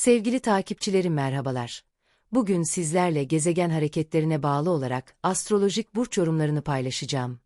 Sevgili takipçilerim merhabalar. Bugün sizlerle gezegen hareketlerine bağlı olarak astrolojik burç yorumlarını paylaşacağım.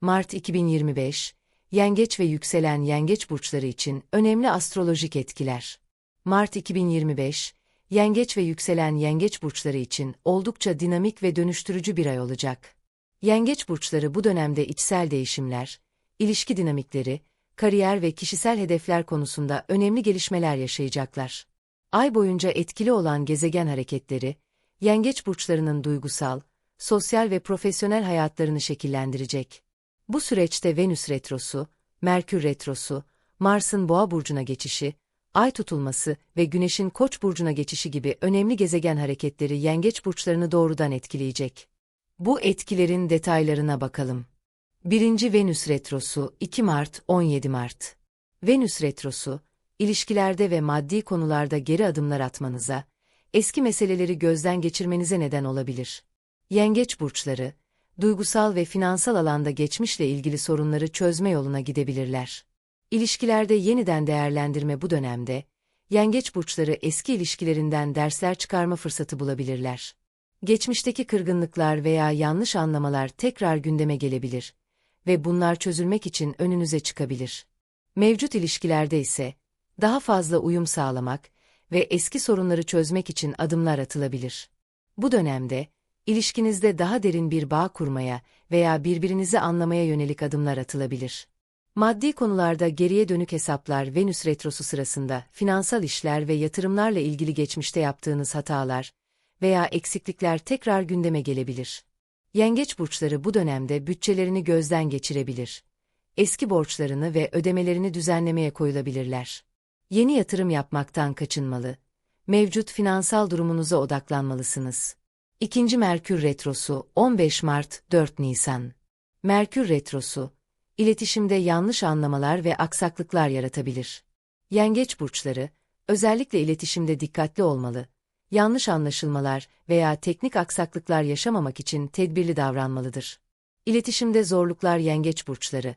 Mart 2025, Yengeç ve yükselen Yengeç burçları için önemli astrolojik etkiler. Mart 2025, Yengeç ve yükselen Yengeç burçları için oldukça dinamik ve dönüştürücü bir ay olacak. Yengeç burçları bu dönemde içsel değişimler, ilişki dinamikleri, kariyer ve kişisel hedefler konusunda önemli gelişmeler yaşayacaklar. Ay boyunca etkili olan gezegen hareketleri, yengeç burçlarının duygusal, sosyal ve profesyonel hayatlarını şekillendirecek. Bu süreçte Venüs retrosu, Merkür retrosu, Mars'ın Boğa burcuna geçişi, Ay tutulması ve Güneş'in Koç burcuna geçişi gibi önemli gezegen hareketleri yengeç burçlarını doğrudan etkileyecek. Bu etkilerin detaylarına bakalım. 1. Venüs Retrosu 2 Mart 17 Mart Venüs Retrosu, ilişkilerde ve maddi konularda geri adımlar atmanıza, eski meseleleri gözden geçirmenize neden olabilir. Yengeç burçları, duygusal ve finansal alanda geçmişle ilgili sorunları çözme yoluna gidebilirler. İlişkilerde yeniden değerlendirme bu dönemde, yengeç burçları eski ilişkilerinden dersler çıkarma fırsatı bulabilirler. Geçmişteki kırgınlıklar veya yanlış anlamalar tekrar gündeme gelebilir ve bunlar çözülmek için önünüze çıkabilir. Mevcut ilişkilerde ise daha fazla uyum sağlamak ve eski sorunları çözmek için adımlar atılabilir. Bu dönemde ilişkinizde daha derin bir bağ kurmaya veya birbirinizi anlamaya yönelik adımlar atılabilir. Maddi konularda geriye dönük hesaplar Venüs retrosu sırasında finansal işler ve yatırımlarla ilgili geçmişte yaptığınız hatalar veya eksiklikler tekrar gündeme gelebilir. Yengeç burçları bu dönemde bütçelerini gözden geçirebilir. Eski borçlarını ve ödemelerini düzenlemeye koyulabilirler. Yeni yatırım yapmaktan kaçınmalı. Mevcut finansal durumunuza odaklanmalısınız. İkinci Merkür Retrosu 15 Mart 4 Nisan Merkür Retrosu, iletişimde yanlış anlamalar ve aksaklıklar yaratabilir. Yengeç burçları, özellikle iletişimde dikkatli olmalı yanlış anlaşılmalar veya teknik aksaklıklar yaşamamak için tedbirli davranmalıdır. İletişimde zorluklar yengeç burçları.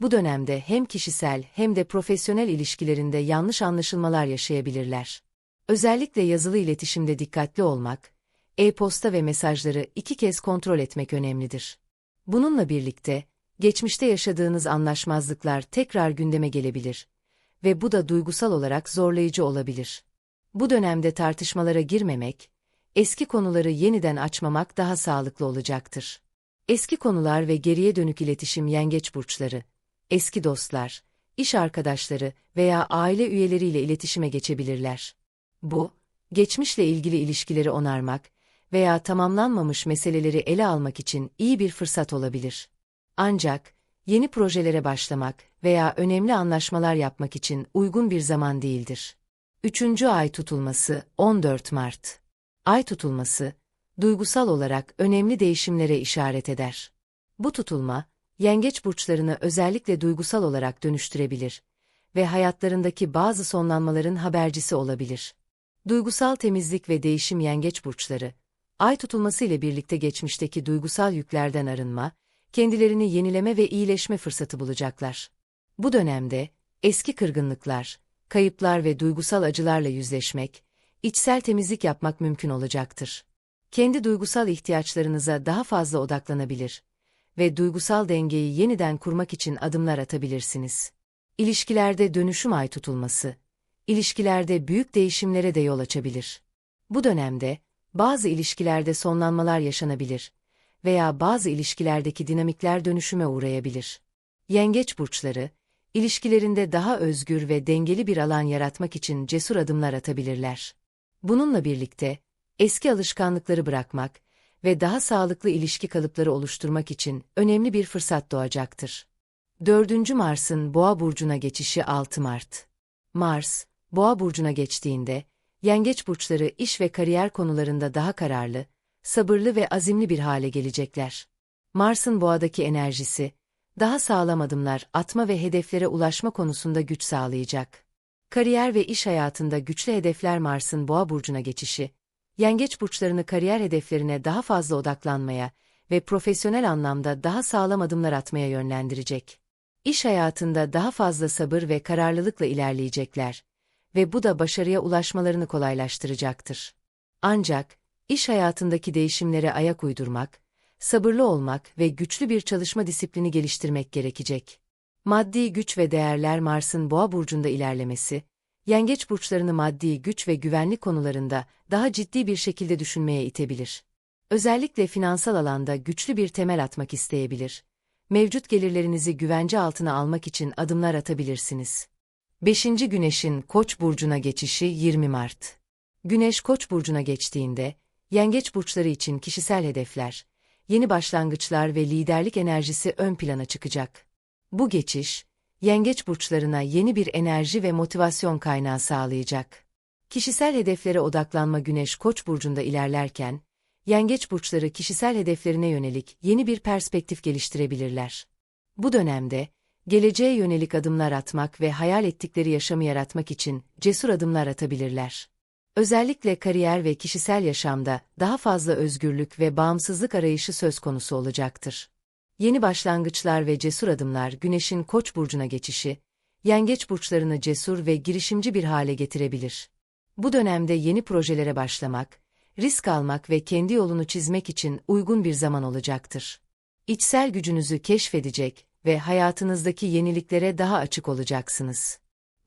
Bu dönemde hem kişisel hem de profesyonel ilişkilerinde yanlış anlaşılmalar yaşayabilirler. Özellikle yazılı iletişimde dikkatli olmak, e-posta ve mesajları iki kez kontrol etmek önemlidir. Bununla birlikte, geçmişte yaşadığınız anlaşmazlıklar tekrar gündeme gelebilir ve bu da duygusal olarak zorlayıcı olabilir. Bu dönemde tartışmalara girmemek, eski konuları yeniden açmamak daha sağlıklı olacaktır. Eski konular ve geriye dönük iletişim yengeç burçları, eski dostlar, iş arkadaşları veya aile üyeleriyle iletişime geçebilirler. Bu, geçmişle ilgili ilişkileri onarmak veya tamamlanmamış meseleleri ele almak için iyi bir fırsat olabilir. Ancak, yeni projelere başlamak veya önemli anlaşmalar yapmak için uygun bir zaman değildir. Üçüncü ay tutulması 14 Mart. Ay tutulması, duygusal olarak önemli değişimlere işaret eder. Bu tutulma, yengeç burçlarını özellikle duygusal olarak dönüştürebilir ve hayatlarındaki bazı sonlanmaların habercisi olabilir. Duygusal temizlik ve değişim yengeç burçları, ay tutulması ile birlikte geçmişteki duygusal yüklerden arınma, kendilerini yenileme ve iyileşme fırsatı bulacaklar. Bu dönemde, eski kırgınlıklar, kayıplar ve duygusal acılarla yüzleşmek, içsel temizlik yapmak mümkün olacaktır. Kendi duygusal ihtiyaçlarınıza daha fazla odaklanabilir ve duygusal dengeyi yeniden kurmak için adımlar atabilirsiniz. İlişkilerde dönüşüm ay tutulması, ilişkilerde büyük değişimlere de yol açabilir. Bu dönemde, bazı ilişkilerde sonlanmalar yaşanabilir veya bazı ilişkilerdeki dinamikler dönüşüme uğrayabilir. Yengeç burçları, ilişkilerinde daha özgür ve dengeli bir alan yaratmak için cesur adımlar atabilirler. Bununla birlikte, eski alışkanlıkları bırakmak ve daha sağlıklı ilişki kalıpları oluşturmak için önemli bir fırsat doğacaktır. 4. Mars'ın Boğa burcuna geçişi 6 Mart. Mars, Boğa burcuna geçtiğinde, yengeç burçları iş ve kariyer konularında daha kararlı, sabırlı ve azimli bir hale gelecekler. Mars'ın Boğa'daki enerjisi, daha sağlam adımlar atma ve hedeflere ulaşma konusunda güç sağlayacak. Kariyer ve iş hayatında güçlü hedefler Mars'ın Boğa burcuna geçişi, yengeç burçlarını kariyer hedeflerine daha fazla odaklanmaya ve profesyonel anlamda daha sağlam adımlar atmaya yönlendirecek. İş hayatında daha fazla sabır ve kararlılıkla ilerleyecekler ve bu da başarıya ulaşmalarını kolaylaştıracaktır. Ancak, iş hayatındaki değişimlere ayak uydurmak, sabırlı olmak ve güçlü bir çalışma disiplini geliştirmek gerekecek. Maddi güç ve değerler Mars'ın Boğa burcunda ilerlemesi, yengeç burçlarını maddi güç ve güvenlik konularında daha ciddi bir şekilde düşünmeye itebilir. Özellikle finansal alanda güçlü bir temel atmak isteyebilir. Mevcut gelirlerinizi güvence altına almak için adımlar atabilirsiniz. 5. Güneş'in Koç burcuna geçişi 20 Mart. Güneş Koç burcuna geçtiğinde, yengeç burçları için kişisel hedefler, yeni başlangıçlar ve liderlik enerjisi ön plana çıkacak. Bu geçiş, yengeç burçlarına yeni bir enerji ve motivasyon kaynağı sağlayacak. Kişisel hedeflere odaklanma Güneş Koç burcunda ilerlerken, yengeç burçları kişisel hedeflerine yönelik yeni bir perspektif geliştirebilirler. Bu dönemde, geleceğe yönelik adımlar atmak ve hayal ettikleri yaşamı yaratmak için cesur adımlar atabilirler. Özellikle kariyer ve kişisel yaşamda daha fazla özgürlük ve bağımsızlık arayışı söz konusu olacaktır. Yeni başlangıçlar ve cesur adımlar Güneş'in Koç burcuna geçişi, yengeç burçlarını cesur ve girişimci bir hale getirebilir. Bu dönemde yeni projelere başlamak, risk almak ve kendi yolunu çizmek için uygun bir zaman olacaktır. İçsel gücünüzü keşfedecek ve hayatınızdaki yeniliklere daha açık olacaksınız.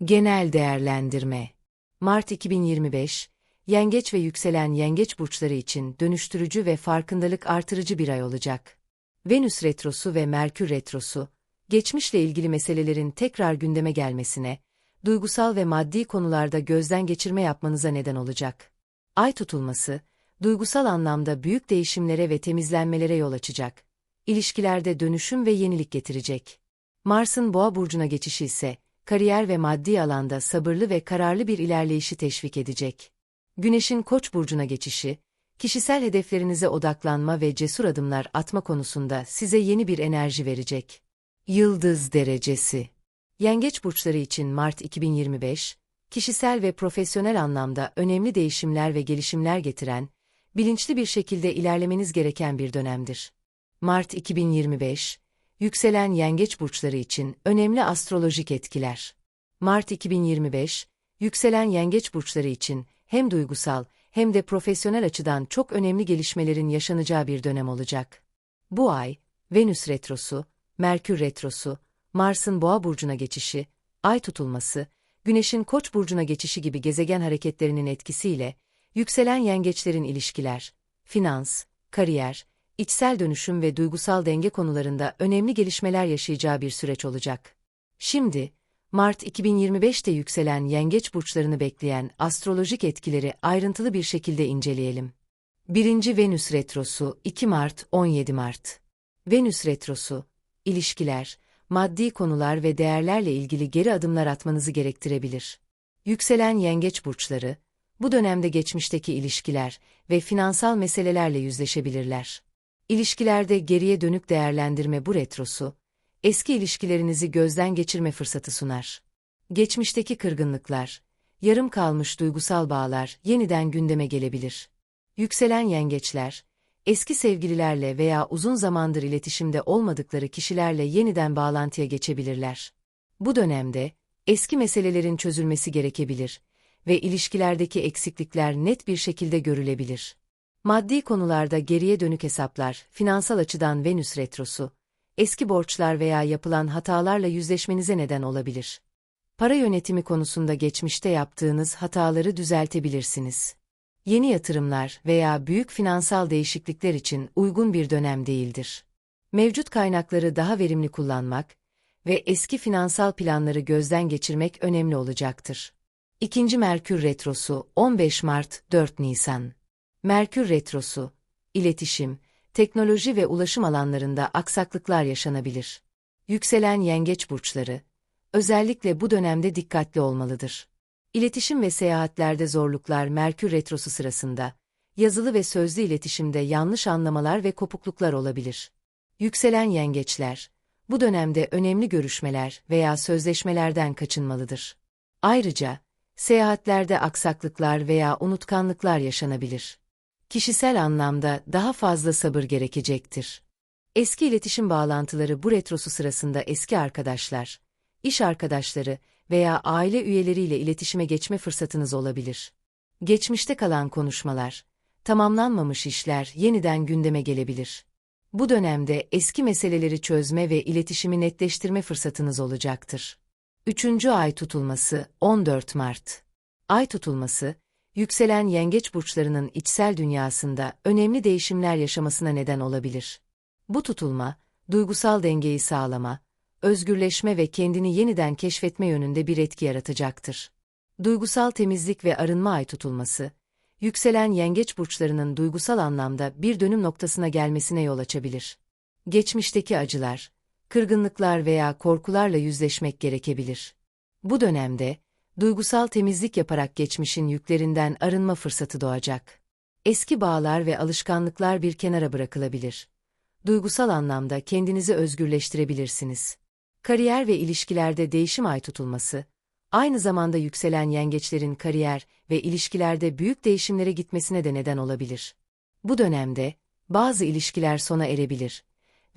Genel değerlendirme Mart 2025, Yengeç ve yükselen yengeç burçları için dönüştürücü ve farkındalık artırıcı bir ay olacak. Venüs retrosu ve Merkür retrosu, geçmişle ilgili meselelerin tekrar gündeme gelmesine, duygusal ve maddi konularda gözden geçirme yapmanıza neden olacak. Ay tutulması, duygusal anlamda büyük değişimlere ve temizlenmelere yol açacak. İlişkilerde dönüşüm ve yenilik getirecek. Mars'ın Boğa burcuna geçişi ise kariyer ve maddi alanda sabırlı ve kararlı bir ilerleyişi teşvik edecek. Güneş'in Koç burcuna geçişi, kişisel hedeflerinize odaklanma ve cesur adımlar atma konusunda size yeni bir enerji verecek. Yıldız derecesi Yengeç burçları için Mart 2025, kişisel ve profesyonel anlamda önemli değişimler ve gelişimler getiren, bilinçli bir şekilde ilerlemeniz gereken bir dönemdir. Mart 2025, yükselen yengeç burçları için önemli astrolojik etkiler. Mart 2025, yükselen yengeç burçları için hem duygusal hem de profesyonel açıdan çok önemli gelişmelerin yaşanacağı bir dönem olacak. Bu ay, Venüs retrosu, Merkür retrosu, Mars'ın Boğa burcuna geçişi, Ay tutulması, Güneş'in Koç burcuna geçişi gibi gezegen hareketlerinin etkisiyle yükselen yengeçlerin ilişkiler, finans, kariyer, içsel dönüşüm ve duygusal denge konularında önemli gelişmeler yaşayacağı bir süreç olacak. Şimdi, Mart 2025'te yükselen yengeç burçlarını bekleyen astrolojik etkileri ayrıntılı bir şekilde inceleyelim. 1. Venüs Retrosu 2 Mart 17 Mart Venüs Retrosu, ilişkiler, maddi konular ve değerlerle ilgili geri adımlar atmanızı gerektirebilir. Yükselen yengeç burçları, bu dönemde geçmişteki ilişkiler ve finansal meselelerle yüzleşebilirler. İlişkilerde geriye dönük değerlendirme bu retrosu, eski ilişkilerinizi gözden geçirme fırsatı sunar. Geçmişteki kırgınlıklar, yarım kalmış duygusal bağlar yeniden gündeme gelebilir. Yükselen yengeçler, eski sevgililerle veya uzun zamandır iletişimde olmadıkları kişilerle yeniden bağlantıya geçebilirler. Bu dönemde, eski meselelerin çözülmesi gerekebilir ve ilişkilerdeki eksiklikler net bir şekilde görülebilir. Maddi konularda geriye dönük hesaplar, finansal açıdan Venüs retrosu, eski borçlar veya yapılan hatalarla yüzleşmenize neden olabilir. Para yönetimi konusunda geçmişte yaptığınız hataları düzeltebilirsiniz. Yeni yatırımlar veya büyük finansal değişiklikler için uygun bir dönem değildir. Mevcut kaynakları daha verimli kullanmak ve eski finansal planları gözden geçirmek önemli olacaktır. İkinci Merkür Retrosu 15 Mart 4 Nisan Merkür Retrosu, iletişim, teknoloji ve ulaşım alanlarında aksaklıklar yaşanabilir. Yükselen yengeç burçları, özellikle bu dönemde dikkatli olmalıdır. İletişim ve seyahatlerde zorluklar Merkür Retrosu sırasında, yazılı ve sözlü iletişimde yanlış anlamalar ve kopukluklar olabilir. Yükselen yengeçler, bu dönemde önemli görüşmeler veya sözleşmelerden kaçınmalıdır. Ayrıca, seyahatlerde aksaklıklar veya unutkanlıklar yaşanabilir kişisel anlamda daha fazla sabır gerekecektir. Eski iletişim bağlantıları bu retrosu sırasında eski arkadaşlar, iş arkadaşları veya aile üyeleriyle iletişime geçme fırsatınız olabilir. Geçmişte kalan konuşmalar, tamamlanmamış işler yeniden gündeme gelebilir. Bu dönemde eski meseleleri çözme ve iletişimi netleştirme fırsatınız olacaktır. Üçüncü ay tutulması 14 Mart. Ay tutulması, yükselen yengeç burçlarının içsel dünyasında önemli değişimler yaşamasına neden olabilir. Bu tutulma, duygusal dengeyi sağlama, özgürleşme ve kendini yeniden keşfetme yönünde bir etki yaratacaktır. Duygusal temizlik ve arınma ay tutulması, yükselen yengeç burçlarının duygusal anlamda bir dönüm noktasına gelmesine yol açabilir. Geçmişteki acılar, kırgınlıklar veya korkularla yüzleşmek gerekebilir. Bu dönemde, duygusal temizlik yaparak geçmişin yüklerinden arınma fırsatı doğacak. Eski bağlar ve alışkanlıklar bir kenara bırakılabilir. Duygusal anlamda kendinizi özgürleştirebilirsiniz. Kariyer ve ilişkilerde değişim ay tutulması, aynı zamanda yükselen yengeçlerin kariyer ve ilişkilerde büyük değişimlere gitmesine de neden olabilir. Bu dönemde, bazı ilişkiler sona erebilir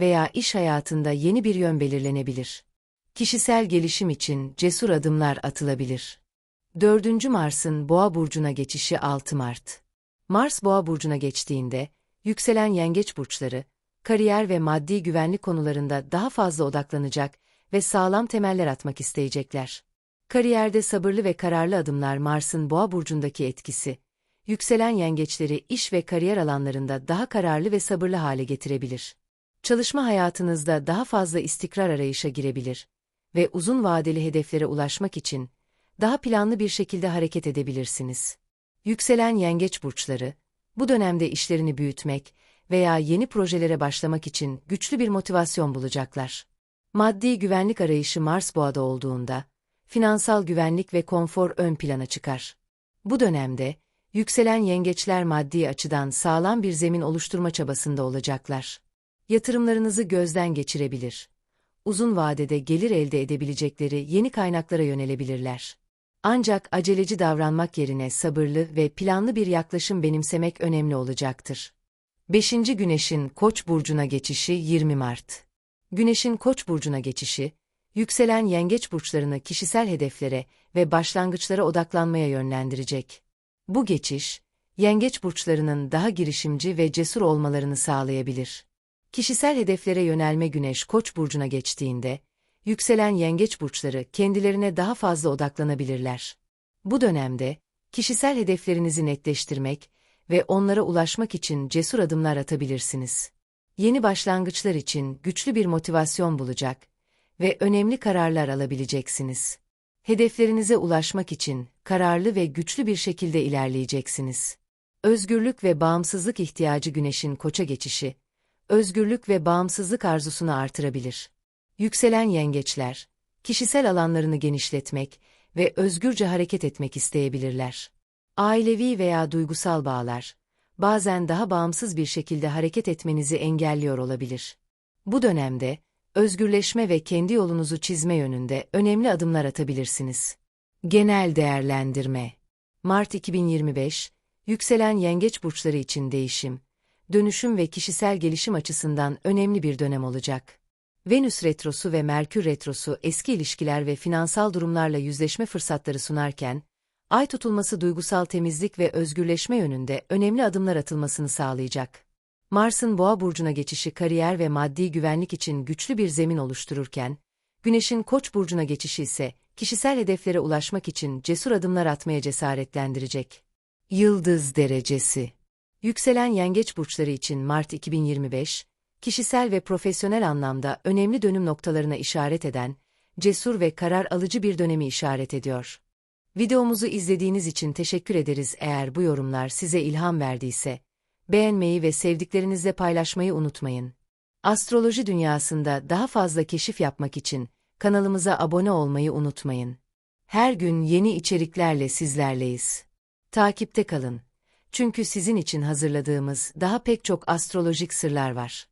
veya iş hayatında yeni bir yön belirlenebilir. Kişisel gelişim için cesur adımlar atılabilir. 4. Mars'ın Boğa burcuna geçişi 6 Mart. Mars Boğa burcuna geçtiğinde yükselen yengeç burçları kariyer ve maddi güvenlik konularında daha fazla odaklanacak ve sağlam temeller atmak isteyecekler. Kariyerde sabırlı ve kararlı adımlar Mars'ın Boğa burcundaki etkisi, yükselen yengeçleri iş ve kariyer alanlarında daha kararlı ve sabırlı hale getirebilir. Çalışma hayatınızda daha fazla istikrar arayışa girebilir ve uzun vadeli hedeflere ulaşmak için daha planlı bir şekilde hareket edebilirsiniz. Yükselen yengeç burçları, bu dönemde işlerini büyütmek veya yeni projelere başlamak için güçlü bir motivasyon bulacaklar. Maddi güvenlik arayışı Mars Boğa'da olduğunda, finansal güvenlik ve konfor ön plana çıkar. Bu dönemde, yükselen yengeçler maddi açıdan sağlam bir zemin oluşturma çabasında olacaklar. Yatırımlarınızı gözden geçirebilir. Uzun vadede gelir elde edebilecekleri yeni kaynaklara yönelebilirler. Ancak aceleci davranmak yerine sabırlı ve planlı bir yaklaşım benimsemek önemli olacaktır. 5. Güneşin Koç burcuna geçişi 20 Mart. Güneşin Koç burcuna geçişi, yükselen yengeç burçlarını kişisel hedeflere ve başlangıçlara odaklanmaya yönlendirecek. Bu geçiş, yengeç burçlarının daha girişimci ve cesur olmalarını sağlayabilir. Kişisel hedeflere yönelme Güneş Koç burcuna geçtiğinde, yükselen yengeç burçları kendilerine daha fazla odaklanabilirler. Bu dönemde, kişisel hedeflerinizi netleştirmek ve onlara ulaşmak için cesur adımlar atabilirsiniz. Yeni başlangıçlar için güçlü bir motivasyon bulacak ve önemli kararlar alabileceksiniz. Hedeflerinize ulaşmak için kararlı ve güçlü bir şekilde ilerleyeceksiniz. Özgürlük ve bağımsızlık ihtiyacı güneşin koça geçişi, özgürlük ve bağımsızlık arzusunu artırabilir. Yükselen yengeçler, kişisel alanlarını genişletmek ve özgürce hareket etmek isteyebilirler. Ailevi veya duygusal bağlar, bazen daha bağımsız bir şekilde hareket etmenizi engelliyor olabilir. Bu dönemde, özgürleşme ve kendi yolunuzu çizme yönünde önemli adımlar atabilirsiniz. Genel değerlendirme Mart 2025, yükselen yengeç burçları için değişim, dönüşüm ve kişisel gelişim açısından önemli bir dönem olacak. Venüs retrosu ve Merkür retrosu eski ilişkiler ve finansal durumlarla yüzleşme fırsatları sunarken, ay tutulması duygusal temizlik ve özgürleşme yönünde önemli adımlar atılmasını sağlayacak. Mars'ın Boğa burcuna geçişi kariyer ve maddi güvenlik için güçlü bir zemin oluştururken, Güneş'in Koç burcuna geçişi ise kişisel hedeflere ulaşmak için cesur adımlar atmaya cesaretlendirecek. Yıldız derecesi Yükselen yengeç burçları için Mart 2025, kişisel ve profesyonel anlamda önemli dönüm noktalarına işaret eden, cesur ve karar alıcı bir dönemi işaret ediyor. Videomuzu izlediğiniz için teşekkür ederiz eğer bu yorumlar size ilham verdiyse, beğenmeyi ve sevdiklerinizle paylaşmayı unutmayın. Astroloji dünyasında daha fazla keşif yapmak için kanalımıza abone olmayı unutmayın. Her gün yeni içeriklerle sizlerleyiz. Takipte kalın. Çünkü sizin için hazırladığımız daha pek çok astrolojik sırlar var.